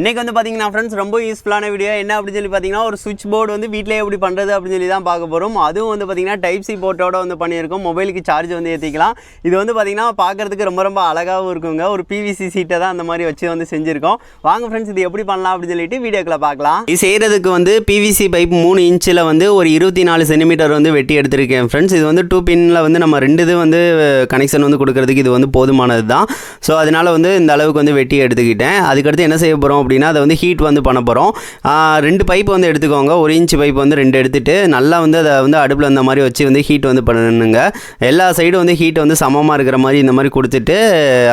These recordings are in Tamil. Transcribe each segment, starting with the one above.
இன்னைக்கு வந்து பார்த்தீங்கன்னா ஃப்ரெண்ட்ஸ் ரொம்ப யூஸ்ஃபுல்லான வீடியோ என்ன அப்படின்னு சொல்லி பார்த்தீங்கன்னா ஒரு சுவிட்ச் போர்டு வந்து வீட்டிலே எப்படி பண்ணுறது அப்படின்னு சொல்லி தான் பார்க்க போகிறோம் அதுவும் வந்து பார்த்தீங்கன்னா டைப் சி போர்ட்டோட வந்து பண்ணியிருக்கோம். மொபைலுக்கு சார்ஜ் வந்து ஏற்றிக்கலாம் இது வந்து பார்த்தீங்கன்னா பார்க்கறதுக்கு ரொம்ப ரொம்ப அழகாகவும் இருக்குங்க. ஒரு பிவிசி சீட்டை தான் அந்த மாதிரி வச்சு வந்து செஞ்சுருக்கோம். வாங்க ஃப்ரெண்ட்ஸ் இது எப்படி பண்ணலாம் அப்படின்னு சொல்லிட்டு வீடியோக்களை பார்க்கலாம். இது செய்கிறதுக்கு வந்து பிவிசி பைப் மூணு இன்ச்சில் வந்து ஒரு இருபத்தி நாலு சென்டிமீட்டர் வந்து வெட்டி எடுத்திருக்கேன் ஃப்ரெண்ட்ஸ் இது வந்து டூ பின்னில் வந்து நம்ம ரெண்டு இது வந்து கனெக்ஷன் வந்து கொடுக்குறதுக்கு இது வந்து போதுமானது தான் ஸோ அதனால் வந்து இந்த அளவுக்கு வந்து வெட்டி எடுத்துக்கிட்டேன். அதுக்கடுத்து என்ன செய்ய போகிறோம் அப்படின்னா அதை வந்து ஹீட் வந்து பண்ண போகிறோம் ரெண்டு பைப் வந்து எடுத்துக்கோங்க. ஒரு இன்ச் பைப் வந்து ரெண்டு எடுத்துட்டு நல்லா வந்து அதை வந்து அடுப்பில் அந்த மாதிரி வச்சு வந்து ஹீட் வந்து பண்ணணுங்க. எல்லா சைடும் வந்து ஹீட் வந்து சமமாக இருக்கிற மாதிரி இந்த மாதிரி கொடுத்துட்டு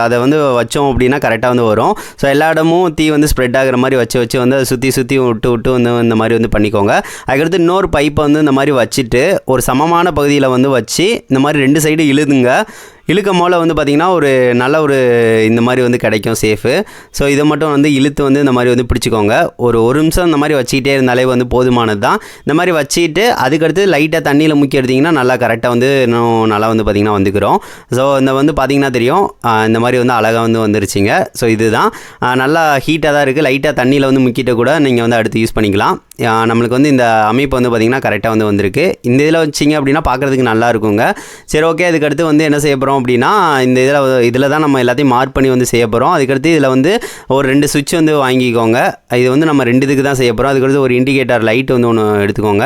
அதை வந்து வச்சோம் அப்படின்னா கரெக்டாக வந்து வரும். ஸோ எல்லா இடமும் தீ வந்து ஸ்ப்ரெட் ஆகிற மாதிரி வச்சு வச்சு வந்து அதை சுற்றி சுற்றி விட்டு விட்டு வந்து இந்த மாதிரி வந்து பண்ணிக்கோங்க. அதுக்கடுத்து இன்னொரு பைப்பை வந்து இந்த மாதிரி வச்சுட்டு ஒரு சமமான பகுதியில் வந்து வச்சு இந்த மாதிரி ரெண்டு சைடு இழுதுங்க. இழுக்கும் போல் வந்து பார்த்திங்கன்னா ஒரு நல்ல ஒரு இந்த மாதிரி வந்து கிடைக்கும் சேஃபு ஸோ இதை மட்டும் வந்து இழுத்து வந்து இந்த மாதிரி வந்து பிடிச்சிக்கோங்க. ஒரு ஒரு நிமிஷம் இந்த மாதிரி வச்சுக்கிட்டே இருந்தாலே வந்து போதுமானது தான் இந்த மாதிரி வச்சுக்கிட்டு அதுக்கடுத்து லைட்டாக தண்ணியில் முக்கி எடுத்திங்கன்னா நல்லா கரெக்டாக வந்து இன்னும் நல்லா வந்து பார்த்திங்கன்னா வந்துக்கிறோம். ஸோ இந்த வந்து பார்த்திங்கன்னா தெரியும். இந்த மாதிரி வந்து அழகாக வந்து வந்துருச்சுங்க. ஸோ இதுதான். நல்லா ஹீட்டாக தான் இருக்குது லைட்டாக தண்ணியில் வந்து முக்கிட்டு கூட நீங்கள் வந்து அடுத்து யூஸ் பண்ணிக்கலாம். நம்மளுக்கு வந்து இந்த அமைப்பு வந்து பார்த்திங்கன்னா கரெக்டாக வந்து வந்திருக்கு. இந்த இதில் வச்சிங்க அப்படின்னா பார்க்குறதுக்கு நல்லா இருக்குங்க. சரி ஓகே அதுக்கடுத்து வந்து என்ன செய்ய போகிறோம் அப்படின்னா இந்த இதில் இதில் தான் நம்ம எல்லாத்தையும் மார்க் பண்ணி வந்து செய்ய போகிறோம் அதுக்கடுத்து இதில் வந்து ஒரு ரெண்டு சுவிட்ச் வந்து வாங்கிக்கோங்க. இது வந்து நம்ம ரெண்டு இதுக்கு தான் செய்ய போகிறோம் அதுக்கடுத்து ஒரு இண்டிகேட்டர் லைட் வந்து ஒன்று எடுத்துக்கோங்க.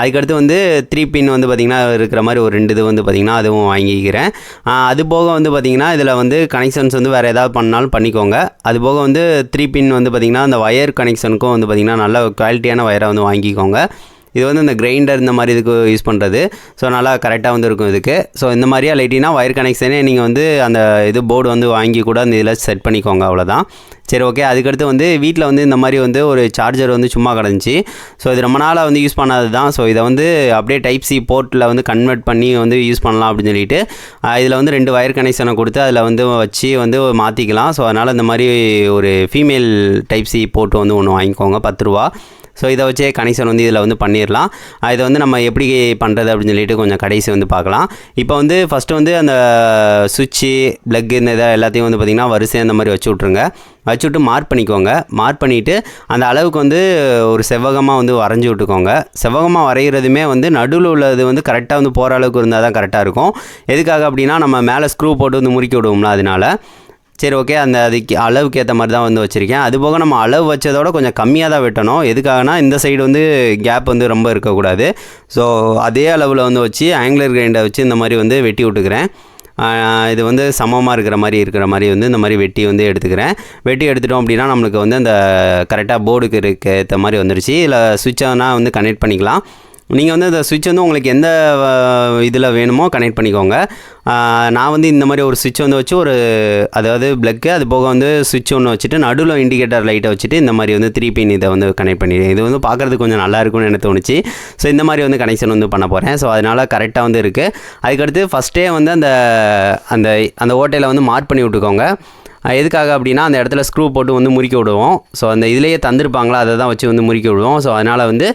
அதுக்கடுத்து வந்து த்ரீ பின் வந்து பார்த்திங்கன்னா இருக்கிற மாதிரி ஒரு ரெண்டு இது வந்து பார்த்திங்கன்னா அதுவும் வாங்கிக்கிறேன். அது போக வந்து பார்த்திங்கன்னா இதில் வந்து கனெக்ஷன்ஸ் வந்து வேறு ஏதாவது பண்ணாலும் பண்ணிக்கோங்க. அது போக வந்து த்ரீ பின் வந்து பார்த்திங்கன்னா அந்த ஒயர் கனெக்ஷனுக்கும் வந்து பார்த்திங்கன்னா நல்ல குவாலிட்டியான ஒயரை வந்து வாங்கிக்கோங்க. இது வந்து இந்த கிரைண்டர் இந்த மாதிரி இதுக்கு யூஸ் பண்ணுறது ஸோ நல்லா கரெக்டாக வந்து இருக்கும் இதுக்கு. ஸோ இந்த மாதிரியா லைட்டினா ஒயர் கனெக்ஷனே நீங்கள் வந்து அந்த இது போர்டு வந்து வாங்கி கூட அந்த இதில் செட் பண்ணிக்கோங்க அவ்வளோதான் சரி ஓகே அதுக்கடுத்து வந்து வீட்டில் வந்து இந்த மாதிரி வந்து ஒரு சார்ஜர் வந்து சும்மா கிடந்துச்சு. ஸோ இது ரொம்ப நாளாக வந்து யூஸ் பண்ணாது தான் ஸோ இதை வந்து அப்படியே டைப் சி போர்ட்டில் வந்து கன்வெர்ட் பண்ணி வந்து யூஸ் பண்ணலாம் அப்படின்னு சொல்லிட்டு இதில் வந்து ரெண்டு ஒயர் கனெக்ஷனை கொடுத்து அதில் வந்து வச்சு வந்து மாற்றிக்கலாம் ஸோ அதனால் இந்த மாதிரி ஒரு ஃபீமேல் டைப் சி போர்ட் வந்து ஒன்று வாங்கிக்கோங்க பத்து ரூபா. ஸோ இதை வச்சே கனெக்ஷன் வந்து இதில் வந்து பண்ணிடலாம் இதை வந்து நம்ம எப்படி பண்ணுறது அப்படின்னு சொல்லிட்டு கொஞ்சம் கடைசி வந்து பார்க்கலாம். இப்போ வந்து ஃபஸ்ட்டு வந்து அந்த சுவிட்சு ப்ளக் இந்த இதை எல்லாத்தையும் வந்து பார்த்திங்கன்னா வரிசை அந்த மாதிரி வச்சு விட்ருங்க வச்சு விட்டு மார்க் பண்ணிக்கோங்க. மார்க் பண்ணிவிட்டு அந்த அளவுக்கு வந்து ஒரு செவ்வகமாக வந்து வரைஞ்சி விட்டுக்கோங்க. செவ்வகமாக வரைகிறதுமே வந்து நடுவில் உள்ளது வந்து கரெக்டாக வந்து போகிற அளவுக்கு இருந்தால் தான் கரெக்டாக இருக்கும். எதுக்காக அப்படின்னா நம்ம மேலே ஸ்க்ரூ போட்டு வந்து முறுக்கி விடுவோம்ல அதனால. சரி ஓகே அந்த அதுக்கு அளவுக்கு ஏற்ற மாதிரி தான் வந்து வச்சுருக்கேன். அது போக நம்ம அளவு வச்சதோட கொஞ்சம் கம்மியாக தான் வெட்டணும். எதுக்காகனா இந்த சைடு வந்து கேப் வந்து ரொம்ப இருக்கக்கூடாது. ஸோ அதே அளவில் வந்து வச்சு ஆங்கிலர் கிரைண்டை வச்சு இந்த மாதிரி வந்து வெட்டி விட்டுக்கிறேன். இது வந்து சமமாக இருக்கிற மாதிரி இருக்கிற மாதிரி வந்து இந்த மாதிரி வெட்டி வந்து எடுத்துக்கிறேன். வெட்டி எடுத்துட்டோம் அப்படின்னா நம்மளுக்கு வந்து அந்த கரெக்டாக போர்டுக்கு இருக்க ஏற்ற மாதிரி வந்துருச்சு. இதில் சுவிட்சனா வந்து கனெக்ட் பண்ணிக்கலாம். நீங்கள் வந்து இந்த சுவிட்ச் வந்து உங்களுக்கு எந்த இதில் வேணுமோ கனெக்ட் பண்ணிக்கோங்க. நான் வந்து இந்த மாதிரி ஒரு சுவிட்ச் வந்து வச்சு ஒரு அதாவது ப்ளக்கு அது போக வந்து சுவிட்ச் ஒன்று வச்சுட்டு நடுவில் இண்டிகேட்டர் லைட்டை வச்சுட்டு இந்த மாதிரி வந்து த்ரீ பின் இதை வந்து கனெக்ட் பண்ணிடுறேன் இது வந்து பார்க்குறதுக்கு கொஞ்சம் நல்லா இருக்கும்னு எனக்கு தோணுச்சு. ஸோ இந்த மாதிரி வந்து கனெக்ஷன் வந்து பண்ண போகிறேன் ஸோ அதனால் கரெக்டாக வந்து இருக்குது அதுக்கடுத்து ஃபஸ்ட்டே வந்து அந்த அந்த அந்த ஓட்டையில் வந்து மார்க் பண்ணி விட்டுக்கோங்க. எதுக்காக அப்படின்னா அந்த இடத்துல ஸ்க்ரூ போட்டு வந்து முறுக்கி விடுவோம். ஸோ அந்த இதிலேயே தந்திருப்பாங்களா அதை தான் வச்சு வந்து முறுக்கி விடுவோம். ஸோ அதனால் வந்து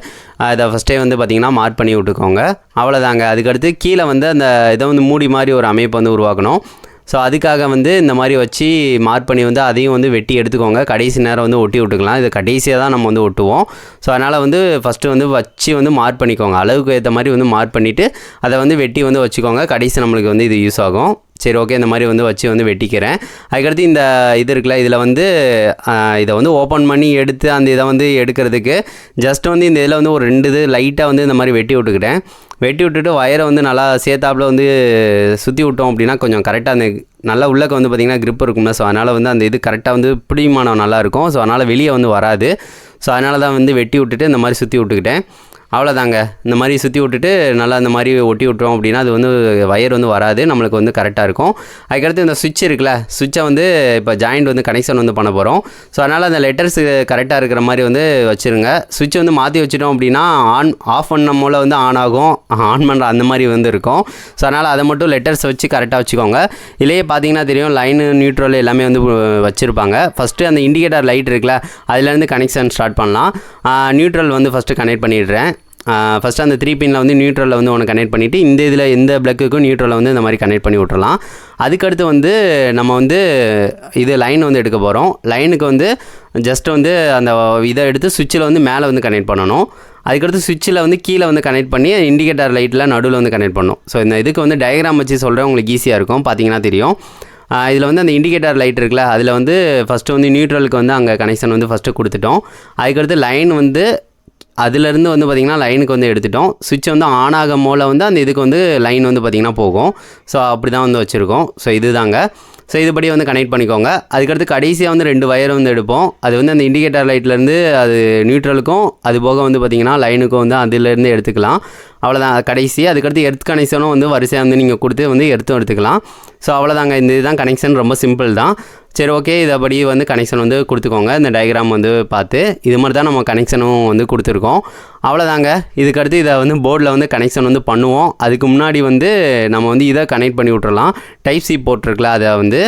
அதை ஃபஸ்ட்டே வந்து பார்த்திங்கன்னா மார்க் பண்ணி விட்டுக்கோங்க. அவ்வளோதாங்க அதுக்கடுத்து கீழே வந்து அந்த இதை வந்து மூடி மாதிரி ஒரு அமைப்பு வந்து உருவாக்கணும். ஸோ அதுக்காக வந்து இந்த மாதிரி வச்சு மார்க் பண்ணி வந்து அதையும் வந்து வெட்டி எடுத்துக்கோங்க. கடைசி நேரம் வந்து ஒட்டி விட்டுக்கலாம். இது கடைசியாக தான் நம்ம வந்து ஒட்டுவோம். ஸோ அதனால் வந்து ஃபஸ்ட்டு வந்து வச்சு வந்து மார்க் பண்ணிக்கோங்க. அளவுக்கு ஏற்ற மாதிரி வந்து மார்க் பண்ணிவிட்டு அதை வந்து வெட்டி வந்து வச்சுக்கோங்க. கடைசி நம்மளுக்கு வந்து இது யூஸ் ஆகும். சரி ஓகே இந்த மாதிரி வந்து வச்சு வந்து வெட்டிக்கிறேன். அதுக்கடுத்து இந்த இது இருக்குல்ல இதில் வந்து இதை வந்து ஓப்பன் பண்ணி எடுத்து அந்த இதை வந்து எடுக்கிறதுக்கு ஜஸ்ட் வந்து இந்த இதில் வந்து ஒரு ரெண்டு இது லைட்டாக வந்து இந்த மாதிரி வெட்டி விட்டுக்கிட்டேன். வெட்டி விட்டுட்டு வயரை வந்து நல்லா சேர்த்தாப்புல வந்து சுற்றி விட்டோம் அப்படின்னா கொஞ்சம் கரெக்டாக அந்த நல்லா உள்ளக்க வந்து பார்த்திங்கன்னா கிரிப் இருக்கும்ல ஸோ அதனால் வந்து அந்த இது கரெக்டாக வந்து பிடிமானம் நல்லாயிருக்கும் ஸோ அதனால் வெளியே வந்து வராது. ஸோ அதனால தான் வந்து வெட்டி விட்டுட்டு இந்த மாதிரி சுற்றி விட்டுக்கிட்டேன். அவ்வளோதாங்க இந்த மாதிரி சுற்றி விட்டுட்டு நல்லா இந்த மாதிரி ஒட்டி விட்டோம் அப்படின்னா அது வந்து வயர் வந்து வராது. நம்மளுக்கு வந்து கரெக்டாக இருக்கும். அதுக்கடுத்து இந்த சுவிட்ச் இருக்குல்ல சுவிட்சை வந்து இப்போ ஜாயிண்ட் வந்து கனெக்ஷன் வந்து பண்ண போகிறோம் ஸோ அதனால் அந்த லெட்டர்ஸ் கரெக்டாக இருக்கிற மாதிரி வந்து வச்சுருங்க. சுவிட்ச் வந்து மாற்றி வச்சிட்டோம் அப்படின்னா ஆன் ஆஃப் பண்ண மூல வந்து ஆன் ஆகும். ஆன் பண்ணுற அந்த மாதிரி வந்து இருக்கும். ஸோ அதனால் அதை மட்டும் லெட்டர்ஸ் வச்சு கரெக்டாக வச்சுக்கோங்க. இல்லையே பார்த்தீங்கன்னா தெரியும் லைனு நியூட்ரல் எல்லாமே வந்து வச்சுருப்பாங்க. ஃபஸ்ட்டு அந்த இண்டிகேட்டர் லைட் இருக்குல்ல அதுலேருந்து கனெக்ஷன் ஸ்டார்ட் பண்ணலாம். நியூட்ரல் வந்து ஃபஸ்ட்டு கனெக்ட் பண்ணிடுறேன். ஃபஸ்ட்டு அந்த த்ரீ பின்னில் வந்து நியூட்ரலில் வந்து ஒன்று கனெக்ட் பண்ணிவிட்டு இந்த இதில் எந்த பிளக்குக்கும் நியூட்ரலில் வந்து இந்த மாதிரி கனெக்ட் பண்ணி விட்றலாம் அதுக்கடுத்து வந்து நம்ம வந்து இது லைன் வந்து எடுக்க போகிறோம் லைனுக்கு வந்து ஜஸ்ட் வந்து அந்த இதை எடுத்து சுவிட்சில் வந்து மேலே வந்து கனெக்ட் பண்ணணும். அதுக்கடுத்து சுவிட்சில் வந்து கீழே வந்து கனெக்ட் பண்ணி இண்டிகேட்டர் லைட்டில் நடுவில் வந்து கனெக்ட் பண்ணணும். ஸோ இந்த இதுக்கு வந்து டயக்ராம் வச்சு சொல்கிறேன் உங்களுக்கு ஈஸியாக இருக்கும் பார்த்தீங்கன்னா தெரியும். இதில் வந்து அந்த இண்டிகேட்டர் லைட் இருக்குல்ல அதில் வந்து ஃபஸ்ட்டு வந்து நியூட்ரலுக்கு வந்து அங்கே கனெக்ஷன் வந்து ஃபஸ்ட்டு கொடுத்துட்டோம். அதுக்கடுத்து லைன் வந்து அதுலேருந்து வந்து பார்த்திங்கன்னா லைனுக்கு வந்து எடுத்துட்டோம். சுவிட்ச் வந்து ஆன் ஆகும் போல் வந்து அந்த இதுக்கு வந்து லைன் வந்து பார்த்திங்கன்னா போகும். ஸோ அப்படி தான் வந்து வச்சுருக்கோம். ஸோ இதுதாங்க. ஸோ இதுபடி வந்து கனெக்ட் பண்ணிக்கோங்க. அதுக்கடுத்து கடைசியாக வந்து ரெண்டு வயர் வந்து எடுப்போம். அது வந்து அந்த இண்டிகேட்டர் லைட்லேருந்து அது நியூட்ரலுக்கும் அது போக வந்து பார்த்திங்கன்னா லைனுக்கும் வந்து அதுலேருந்து எடுத்துக்கலாம். அவ்வளோதான் கடைசி. அதுக்கடுத்து எர்த் கனெக்ஷனும் வந்து வரிசையாக வந்து நீங்கள் கொடுத்து வந்து எர்த்தும் எடுத்துக்கலாம். ஸோ அவ்வளோதாங்க இந்த இதுதான் கனெக்ஷன் ரொம்ப சிம்பிள் தான். சரி ஓகே இதைப்படி வந்து கனெக்ஷன் வந்து கொடுத்துக்கோங்க. இந்த டயக்ராம் வந்து பார்த்து இது மாதிரி தான் நம்ம கனெக்ஷனும் வந்து கொடுத்துருக்கோம். அவ்வளோதாங்க இதுக்கடுத்து இதை வந்து போர்டில் வந்து கனெக்ஷன் வந்து பண்ணுவோம். அதுக்கு முன்னாடி வந்து நம்ம வந்து இதை கனெக்ட் பண்ணி விட்றலாம் டைப் சி போட்டிருக்கல அதை வந்து.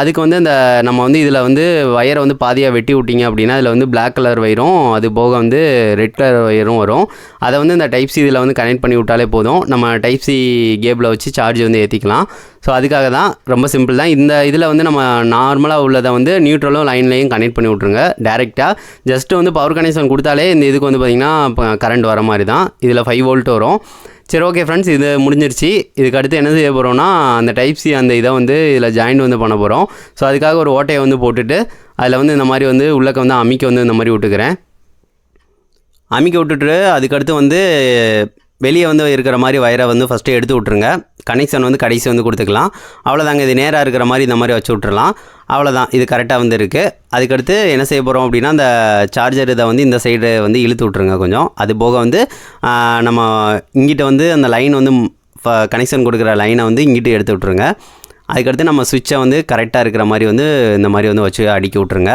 அதுக்கு வந்து இந்த நம்ம வந்து இதில் வந்து ஒயரை வந்து பாதியாக வெட்டி விட்டிங்க அப்படின்னா அதில் வந்து பிளாக் கலர் வயரும் அது போக வந்து ரெட் கலர் வயரும் வரும். அதை வந்து இந்த டைப் சி இதில் வந்து கனெக்ட் பண்ணி விட்டாலே போதும். நம்ம டைப் சி கேபில் வச்சு சார்ஜ் வந்து ஏற்றிக்கலாம் ஸோ அதுக்காக தான் ரொம்ப சிம்பிள் தான். இந்த இதில் வந்து நம்ம நார்மலாக உள்ளதை வந்து நியூட்ரலும் லைன்லையும் கனெக்ட் பண்ணி விட்ருங்க டேரெக்டாக ஜஸ்ட் வந்து பவர் கனெக்ஷன் கொடுத்தாலே இந்த இதுக்கு வந்து பார்த்திங்கன்னா கரண்ட் வர மாதிரி தான் இதில் ஃபைவ் வோல்ட் வரும். சரி ஓகே ஃப்ரெண்ட்ஸ் இது முடிஞ்சிருச்சு. இதுக்கு அடுத்து என்ன செய்ய போகிறோம்னா அந்த டைப் சி அந்த இதை வந்து இதில் ஜாயின் வந்து பண்ண போகிறோம் ஸோ அதுக்காக ஒரு ஓட்டையை வந்து போட்டுட்டு அதில் வந்து இந்த மாதிரி வந்து உள்ளக்க வந்து அமைக்க வந்து இந்த மாதிரி விட்டுக்கிறேன். அமைக்க விட்டுட்டு அதுக்கடுத்து வந்து வெளியே வந்து இருக்கிற மாதிரி வயரை வந்து ஃபஸ்ட்டு எடுத்து விட்ருங்க கனெக்ஷன் வந்து கடைசி வந்து கொடுத்துக்கலாம். அவ்வளோதாங்க இது நேராக இருக்கிற மாதிரி இந்த மாதிரி வச்சு விட்றலாம் அவ்வளோதான் இது கரெக்டாக வந்து இருக்குது அதுக்கடுத்து என்ன செய்ய போகிறோம் அப்படின்னா அந்த சார்ஜர் இதை வந்து இந்த சைடு வந்து இழுத்து விட்ருங்க கொஞ்சம். அது போக வந்து நம்ம இங்கிட்ட வந்து அந்த லைன் வந்து கனெக்ஷன் கொடுக்குற லைனை வந்து இங்கிட்டு எடுத்து விட்ருங்க அதுக்கடுத்து நம்ம சுவிட்சை வந்து கரெக்டாக இருக்கிற மாதிரி வந்து இந்த மாதிரி வந்து வச்சு அடுக்கி விட்ருங்க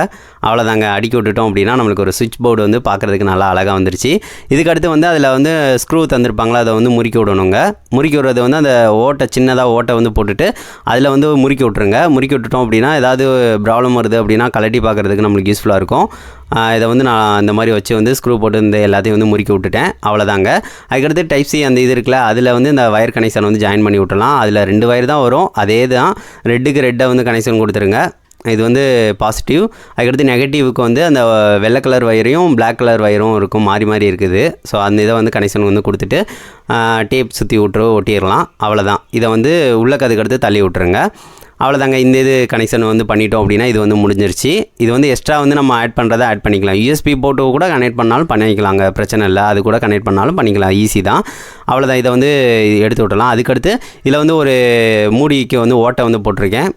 அவ்வளோதாங்க அடுக்கி விட்டுட்டோம் அப்படின்னா நம்மளுக்கு ஒரு சுவிட்ச் போர்டு வந்து பார்க்குறதுக்கு நல்லா அழகாக வந்துருச்சு. இதுக்கடுத்து வந்து அதில் வந்து ஸ்க்ரூ தந்திருப்பாங்களா அதை வந்து முறுக்கி விடணுங்க. முறுக்கி விடுறது வந்து அந்த ஓட்டை சின்னதாக ஓட்டை வந்து போட்டுட்டு அதில் வந்து முறுக்கி விட்ருங்க முறுக்கி விட்டுட்டோம் அப்படின்னா ஏதாவது ப்ராப்ளம் வருது அப்படின்னா கலட்டி பார்க்குறதுக்கு நம்மளுக்கு யூஸ்ஃபுல்லாக இருக்கும். இதை வந்து நான் இந்த மாதிரி வச்சு வந்து ஸ்க்ரூ போட்டு இந்த எல்லாத்தையும் வந்து முறுக்கி விட்டுட்டேன். அவ்வளோதாங்க. அதுக்கடுத்து டைப் சி அந்த இது இருக்குல்ல அதில் வந்து இந்த வயர் கனெக்ஷன் வந்து ஜாயின் பண்ணி விட்டலாம் அதில் ரெண்டு வயர் தான் வரும். அதே தான் ரெட்டுக்கு ரெட்டை வந்து கனெக்ஷன் கொடுத்துருங்க. இது வந்து பாசிட்டிவ் அதுக்கடுத்து நெகட்டிவ்க்கு வந்து அந்த வெள்ளை கலர் வயரையும் பிளாக் கலர் வயரும் இருக்கும் மாறி மாறி இருக்குது. ஸோ அந்த இதை வந்து கனெக்ஷன் வந்து கொடுத்துட்டு டேப் சுற்றி விட்ரு ஒட்டிடலாம். அவ்வளோதான். இதை வந்து உள்ளக்கு அதுக்கடுத்து தள்ளி விட்டுருங்க. அவ்வளோதாங்க இந்த இது கனெக்ஷன் வந்து பண்ணிட்டோம் அப்படின்னா இது வந்து முடிஞ்சிருச்சு. இது வந்து எக்ஸ்ட்ரா வந்து நம்ம ஆட் பண்ணுறதை ஆட் பண்ணிக்கலாம். யூஎஸ்பி போட்டு கூட கனெக்ட் பண்ணாலும் பண்ணிக்கலாங்க. பிரச்சனை இல்லை. அது கூட கனெக்ட் பண்ணாலும் பண்ணிக்கலாம். ஈஸி தான். அவ்வளோதான் இதை வந்து எடுத்து விட்டலாம் அதுக்கடுத்து இதில் வந்து ஒரு மூடிக்கு வந்து ஓட்டை வந்து போட்டிருக்கேன்.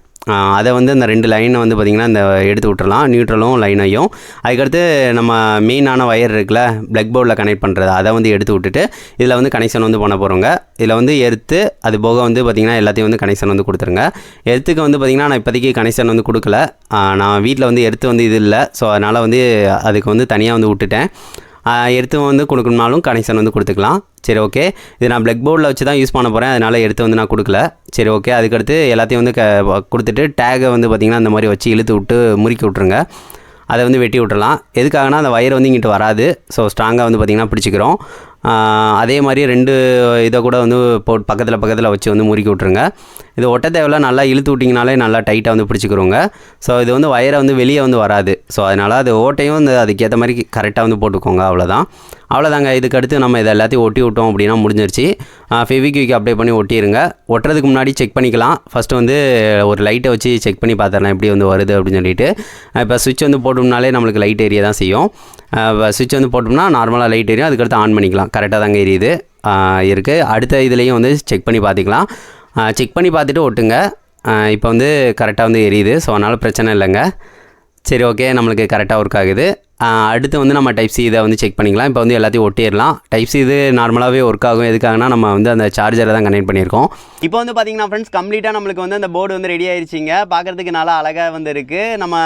அதை வந்து அந்த ரெண்டு லைனை வந்து பார்த்திங்கன்னா இந்த எடுத்து விட்டுறலாம். நியூட்ரலும் லைனையும் அதுக்கடுத்து நம்ம மெயினான ஒயர் இருக்குல்ல பிளக் போர்டில் கனெக்ட் பண்ணுறது அதை வந்து எடுத்து விட்டுட்டு இதில் வந்து கனெக்ஷன் வந்து பண்ண போகிறோங்க இதில் வந்து எர்த்து அது போக வந்து பார்த்திங்கன்னா எல்லாத்தையும் வந்து கனெக்ஷன் வந்து கொடுத்துருங்க. எர்த்துக்கு வந்து பார்த்திங்கன்னா நான் இப்போதைக்கு கனெக்ஷன் வந்து கொடுக்கல. நான் வீட்டில் வந்து எர்த்து வந்து இது இல்லை. ஸோ அதனால் வந்து அதுக்கு வந்து தனியாக வந்து விட்டுட்டேன். எடுத்து வந்து கொடுக்கணும்னாலும் கனெக்ஷன் வந்து கொடுத்துக்கலாம். சரி ஓகே இது நான் பிளக் போர்டில் வச்சு தான் யூஸ் பண்ண போகிறேன் அதனால் எடுத்து வந்து நான் கொடுக்கல. சரி ஓகே அதுக்கடுத்து எல்லாத்தையும் வந்து க கொடுத்துட்டு டேகை வந்து பார்த்திங்கன்னா இந்த மாதிரி வச்சு இழுத்து விட்டு முறுக்கி விட்ருங்க அதை வந்து வெட்டி விட்டுறலாம். எதுக்காகனா அந்த வயர் வந்து இங்கிட்டு வராது. ஸோ ஸ்ட்ராங்காக வந்து பார்த்திங்கன்னா பிடிச்சிக்கிறோம். அதே மாதிரி ரெண்டு இதை கூட வந்து போட் பக்கத்தில் பக்கத்தில் வச்சு வந்து முறுக்கி விட்ருங்க இது ஒட்ட தேவையில்ல நல்லா இழுத்து விட்டிங்கனாலே நல்லா டைட்டாக வந்து பிடிச்சிக்கிறோங்க ஸோ இது வந்து வயரை வந்து வெளியே வந்து வராது. ஸோ அதனால் அது ஓட்டையும் வந்து அதுக்கேற்ற மாதிரி கரெக்டாக வந்து போட்டுக்கோங்க அவ்வளோதான் அவ்வளோதாங்க இதுக்கடுத்து நம்ம இதை எல்லாத்தையும் ஒட்டி விட்டோம் அப்படின்னா முடிஞ்சிருச்சு. ஃபெவிக்விக் அப்ளை பண்ணி ஒட்டிடுங்க ஒட்டுறதுக்கு முன்னாடி செக் பண்ணிக்கலாம். ஃபஸ்ட்டு வந்து ஒரு லைட்டை வச்சு செக் பண்ணி பார்த்துறேன் எப்படி வந்து வருது அப்படின்னு சொல்லிட்டு. இப்போ சுவிட்ச் வந்து போட்டோம்னாலே நம்மளுக்கு லைட் ஏரியா தான் செய்யும். சுவிட்ச் வந்து போட்டோம்னா நார்மலாக லைட் எரியும் அதுக்கடுத்து ஆன் பண்ணிக்கலாம். கரெக்டாக தாங்க எரியுது. இருக்குது அடுத்த இதுலேயும் வந்து செக் பண்ணி பார்த்துக்கலாம். செக் பண்ணி பார்த்துட்டு ஒட்டுங்க. இப்போ வந்து கரெக்டாக வந்து எரியுது. ஸோ அதனால் பிரச்சனை இல்லைங்க. சரி ஓகே நம்மளுக்கு கரெக்டாக ஒர்க் ஆகுது. அடுத்து வந்து நம்ம டைப் சி இதை வந்து செக் பண்ணிக்கலாம். இப்போ வந்து எல்லாத்தையும் ஒட்டிடலாம். டைப் சி இது நார்மலாகவே ஒர்க் ஆகும். எதுக்காகனா நம்ம வந்து அந்த சார்ஜரை தான் கனெக்ட் பண்ணியிருக்கோம். இப்போ வந்து பார்த்தீங்கன்னா ஃப்ரெண்ட்ஸ் கம்ப்ளீட்டாக நம்மளுக்கு வந்து அந்த போர்டு வந்து ரெடி ஆயிடுச்சிங்க பார்க்குறதுக்கு நல்லா அழகாக வந்து இருக்குது நம்ம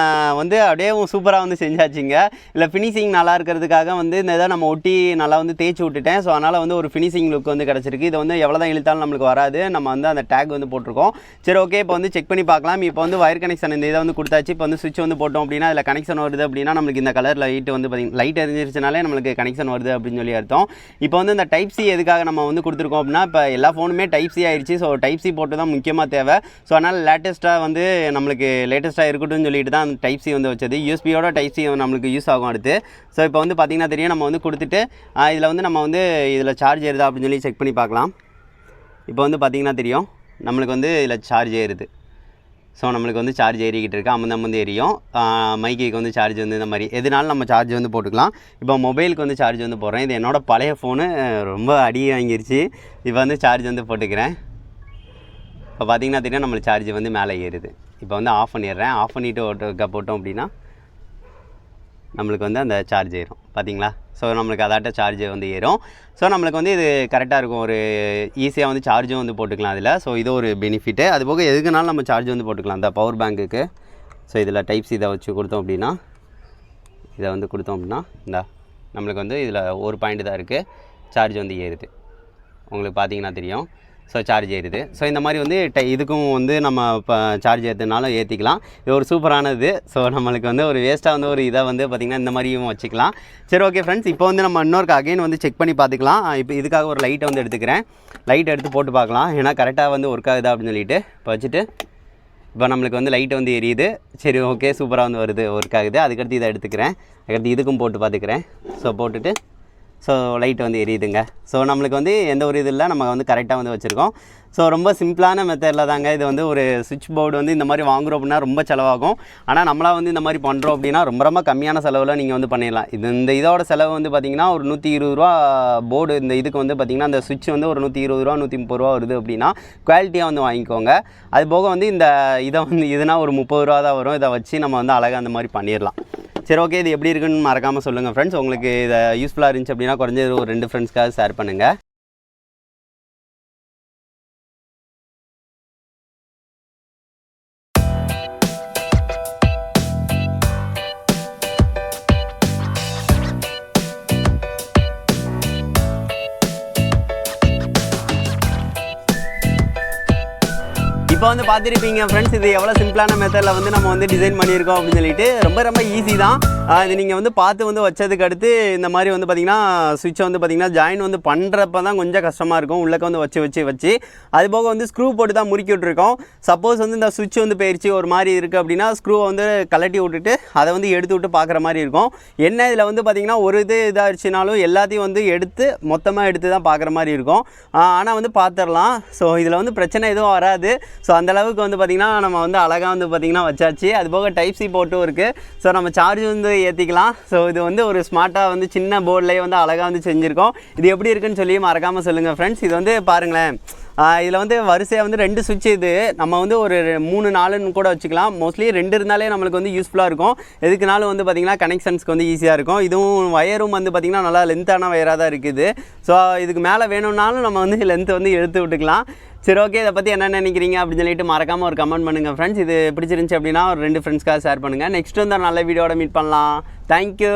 வந்து அப்படியே சூப்பராக வந்து செஞ்சாச்சுங்க. இல்லை ஃபினிஷிங் நல்லா இருக்கிறதுக்காக வந்து இந்த இதை நம்ம ஒட்டி நல்லா வந்து தேய்ச்சி விட்டுட்டேன். ஸோ அதனால் வந்து ஒரு ஃபினிஷிங் லுக் வந்து கிடச்சிருக்கு. இது வந்து எவ்வளோ தான் இழுத்தாலும் நம்மளுக்கு வராது. நம்ம வந்து அந்த டேக் வந்து போட்டிருக்கோம். சரி ஓகே இப்போ வந்து செக் பண்ணி பார்க்கலாம். இப்போ வந்து வயர் கனெக்ஷன் இந்த இதை வந்து கொடுத்தாச்சு. இப்போ வந்து சுவிட்ச் வந்து போட்டோம் அப்படின்னா அதில் கனெக்ஷன் வருது அப்படின்னா நம்மளுக்கு இந்த கலரில் லைட்டு வந்து பார்த்திங்கன்னா லைட் எரிஞ்சிருச்சுனாலே நம்மளுக்கு கனெக்ஷன் வருது அப்படின்னு சொல்லி அர்த்தம். இப்போ வந்து இந்த டைப் சி எதுக்காக நம்ம வந்து கொடுத்துருக்கோம் அப்படின்னா இப்போ எல்லா ஃபோனுமே டைப் சி ஆயிடுச்சு ஸோ டைப் சி போட்டு தான் முக்கியமாக தேவை. ஸோ அதனால் லேட்டஸ்ட்டாக வந்து நம்மளுக்கு லேட்டஸ்ட்டாக இருக்கட்டும்னு சொல்லிட்டு தான் டைப் சி வந்து வச்சது. யூஎஸ்பியோட டைப் சி நம்மளுக்கு யூஸ் ஆகும் அடுத்து. ஸோ இப்போ வந்து பார்த்திங்கன்னா தெரியும் நம்ம வந்து கொடுத்துட்டு இதில் வந்து நம்ம வந்து இதில் சார்ஜ் ஏறுதா அப்படின்னு சொல்லி செக் பண்ணி பார்க்கலாம். இப்போ வந்து பார்த்திங்கன்னா தெரியும் நம்மளுக்கு வந்து இதில் சார்ஜ் ஏறுது. ஸோ நம்மளுக்கு வந்து சார்ஜ் ஏறிக்கிட்டு இருக்கு. அம்மந்த வந்து எரியும். மைக்கிக்கு வந்து சார்ஜ் வந்து இந்த மாதிரி. எதுனாலும் நம்ம சார்ஜ் வந்து போட்டுக்கலாம். இப்போ மொபைலுக்கு வந்து சார்ஜ் வந்து போடுறேன். இது என்னோடய பழைய ஃபோனு ரொம்ப அடி வாங்கிருச்சு. இப்போ வந்து சார்ஜ் வந்து போட்டுக்கிறேன். இப்போ பார்த்தீங்கன்னா தெரியும் நம்மளுக்கு சார்ஜ் வந்து மேலே ஏறுது. இப்போ வந்து ஆஃப் பண்ணிடுறேன். ஆஃப் பண்ணிவிட்டு போட்டோம் அப்படின்னா நம்மளுக்கு வந்து அந்த சார்ஜ் ஏறும். பார்த்தீங்களா ஸோ நம்மளுக்கு அதாட்ட சார்ஜ் வந்து ஏறும். ஸோ நம்மளுக்கு வந்து இது கரெக்டாக இருக்கும். ஒரு ஈஸியாக வந்து சார்ஜும் வந்து போட்டுக்கலாம் அதில். ஸோ இது ஒரு பெனிஃபிட்டு அது போக எதுக்குனாலும் நம்ம சார்ஜ் வந்து போட்டுக்கலாம். இந்த பவர் பேங்க்குக்கு ஸோ இதில் டைப்ஸ் இதை வச்சு கொடுத்தோம் அப்படின்னா இதை வந்து கொடுத்தோம் அப்படின்னா இந்த நம்மளுக்கு வந்து இதில் ஒரு பாயிண்ட் தான் இருக்குது சார்ஜ் வந்து ஏறுது. உங்களுக்கு பார்த்தீங்கன்னா தெரியும். ஸோ சார்ஜ் ஏறுது ஸோ இந்த மாதிரி வந்து டை இதுக்கும் வந்து நம்ம இப்போ சார்ஜ் ஏற்றுனாலும் ஏற்றிக்கலாம் இது ஒரு சூப்பரானது. ஸோ நம்மளுக்கு வந்து ஒரு வேஸ்ட்டாக வந்து ஒரு இதை வந்து பார்த்திங்கன்னா இந்த மாதிரியும் வச்சுக்கலாம். சரி ஓகே ஃப்ரெண்ட்ஸ் இப்போ வந்து நம்ம இன்னொருக்கு அகைன் வந்து செக் பண்ணி பார்த்துக்கலாம் இப்போ இதுக்காக ஒரு லைட்டை வந்து எடுத்துக்கிறேன். லைட் எடுத்து போட்டு பார்க்கலாம் ஏன்னா கரெக்டாக வந்து ஒர்க் ஆகுதா அப்படின்னு சொல்லிட்டு. இப்போ வச்சுட்டு இப்போ நம்மளுக்கு வந்து லைட் வந்து எரியுது. சரி ஓகே சூப்பராக வந்து வருது ஒர்க் ஆகுது. அதுக்கடுத்து இதை எடுத்துக்கிறேன். அதுக்கடுத்து இதுக்கும் போட்டு பார்த்துக்கிறேன் ஸோ போட்டுட்டு ஸோ லைட் வந்து எரியுதுங்க. ஸோ நம்மளுக்கு வந்து எந்த ஒரு இது இல்லை நம்ம வந்து கரெக்டாக வந்து வச்சுருக்கோம். ஸோ ரொம்ப சிம்பிளான மெத்தடில் தாங்க இது வந்து ஒரு சுவிட்ச் போர்டு வந்து இந்த மாதிரி வாங்குகிறோம் அப்படின்னா ரொம்ப செலவாகும். ஆனால் நம்மளாக வந்து இந்த மாதிரி பண்ணுறோம் அப்படின்னா ரொம்ப ரொம்ப கம்மியான செலவில் நீங்கள் வந்து பண்ணிடலாம். இது இந்த இதோட செலவு வந்து பார்த்திங்கன்னா ஒரு நூற்றி இருபது ரூபா போர்டு இந்த இதுக்கு வந்து பார்த்திங்கன்னா அந்த சுவிட்ச் வந்து ஒரு நூற்றி இருபது ரூபா நூற்றி முப்பது ரூபா வருது அப்படின்னா குவாலிட்டியாக வந்து வாங்கிக்கோங்க. அது போக வந்து இந்த இதை வந்து இதுனா ஒரு முப்பது ரூபா தான் வரும். இதை வச்சு நம்ம வந்து அழகாக அந்த மாதிரி பண்ணிடலாம். சரி ஓகே இது எப்படி இருக்குன்னு மறக்காமல் சொல்லுங்கள் ஃப்ரெண்ட்ஸ் உங்களுக்கு இதை யூஸ்ஃபுல்லாக இருந்துச்சு அப்படின்னா குறைஞ்சது ஒரு ரெண்டு ஃப்ரெண்ட்ஸ்க்காக ஷேர் பண்ணுங்கள் இப்போ வந்து பார்த்துருப்பீங்க ஃப்ரெண்ட்ஸ் இது எவ்வளோ சிம்பிளான மெத்தடில் வந்து நம்ம வந்து டிசைன் பண்ணியிருக்கோம் அப்படின்னு சொல்லிட்டு. ரொம்ப ரொம்ப ஈஸி தான். இது நீங்கள் வந்து பார்த்து வந்து வச்சதுக்கு அடுத்து இந்த மாதிரி வந்து பார்த்தீங்கன்னா சுவிட்சை வந்து பார்த்திங்கன்னா ஜாயின் வந்து பண்ணுறப்ப தான் கொஞ்சம் கஷ்டமாக இருக்கும். உள்ளக்க வந்து வச்சு வச்சு வச்சு. அது போக வந்து ஸ்க்ரூ போட்டு தான் முறுக்கி விட்ருக்கோம் சப்போஸ் வந்து இந்த சுவிட்ச் வந்து போயிடுச்சு ஒரு மாதிரி இருக்குது அப்படின்னா ஸ்க்ரூவை வந்து கலட்டி விட்டுட்டு அதை வந்து எடுத்து விட்டு பார்க்குற மாதிரி இருக்கும். என்ன இதில் வந்து பார்த்திங்கன்னா ஒரு இது இதாகிடுச்சுனாலும் எல்லாத்தையும் வந்து எடுத்து மொத்தமாக எடுத்து தான் பார்க்குற மாதிரி இருக்கும். ஆனால் வந்து பார்த்துடலாம். ஸோ இதில் வந்து பிரச்சனை எதுவும் வராது. ஸோ அந்த அளவுக்கு வந்து பார்த்திங்கன்னா நம்ம வந்து அழகாக வந்து பார்த்திங்கன்னா வச்சாச்சு. அது போக டைப் சி போட்டும் இருக்குது ஸோ நம்ம சார்ஜ் வந்து ஏற்றிக்கலாம் ஸோ இது வந்து ஒரு ஸ்மார்ட்டாக வந்து சின்ன போர்ட்லேயே வந்து அழகாக வந்து செஞ்சுருக்கோம். இது எப்படி இருக்குன்னு சொல்லி மறக்காமல் சொல்லுங்கள் ஃப்ரெண்ட்ஸ் இது வந்து பாருங்களேன். இதில் வந்து வரிசையாக வந்து ரெண்டு சுவிட்ச் இது. நம்ம வந்து ஒரு மூணு நாலுன்னு கூட வச்சுக்கலாம். மோஸ்ட்லி ரெண்டு இருந்தாலே நம்மளுக்கு வந்து யூஸ்ஃபுல்லாக இருக்கும். எதுக்குனாலும் வந்து பார்த்திங்கன்னா கனெக்ஷன்ஸ்க்கு வந்து ஈஸியாக இருக்கும். இதுவும் ஒயரும் வந்து பார்த்திங்கன்னா நல்லா லென்த்தான ஒயராக தான் இருக்குது. ஸோ இதுக்கு மேலே வேணும்னாலும் நம்ம வந்து லென்த்து வந்து எடுத்து விட்டுக்கலாம். சரி ஓகே இதை பற்றி என்ன நினைக்கிறீங்க அப்படின்னு சொல்லிட்டு மறக்காமல் ஒரு கமெண்ட் பண்ணுங்கள் ஃப்ரெண்ட்ஸ் இது பிடிச்சிருந்துச்சி அப்படின்னா ஒரு ரெண்டு ஃப்ரெண்ட்ஸ்க்காக ஷேர் பண்ணுங்கள் நெக்ஸ்ட் வந்து நல்ல வீடியோட மீட் பண்ணலாம். தேங்க்யூ